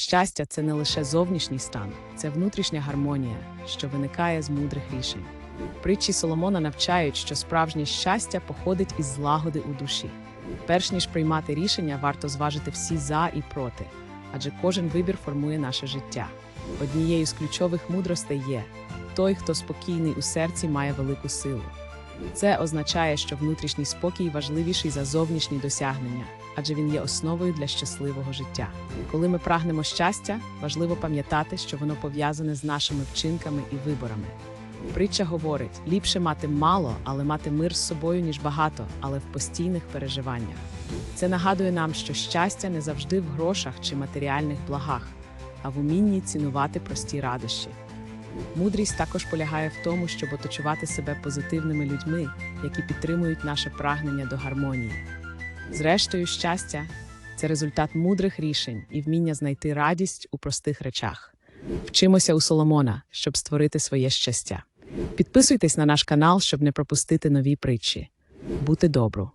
Щастя це не лише зовнішній стан, це внутрішня гармонія, що виникає з мудрих рішень. Притчі Соломона навчають, що справжнє щастя походить із злагоди у душі. Перш ніж приймати рішення, варто зважити всі за і проти, адже кожен вибір формує наше життя. Однією з ключових мудростей є той, хто спокійний у серці, має велику силу. Це означає, що внутрішній спокій важливіший за зовнішні досягнення, адже він є основою для щасливого життя. Коли ми прагнемо щастя, важливо пам'ятати, що воно пов'язане з нашими вчинками і виборами. Притча говорить: ліпше мати мало, але мати мир з собою, ніж багато, але в постійних переживаннях. Це нагадує нам, що щастя не завжди в грошах чи матеріальних благах, а в умінні цінувати прості радощі. Мудрість також полягає в тому, щоб оточувати себе позитивними людьми, які підтримують наше прагнення до гармонії. Зрештою, щастя це результат мудрих рішень і вміння знайти радість у простих речах. Вчимося у Соломона, щоб створити своє щастя. Підписуйтесь на наш канал, щоб не пропустити нові притчі. Бути добру!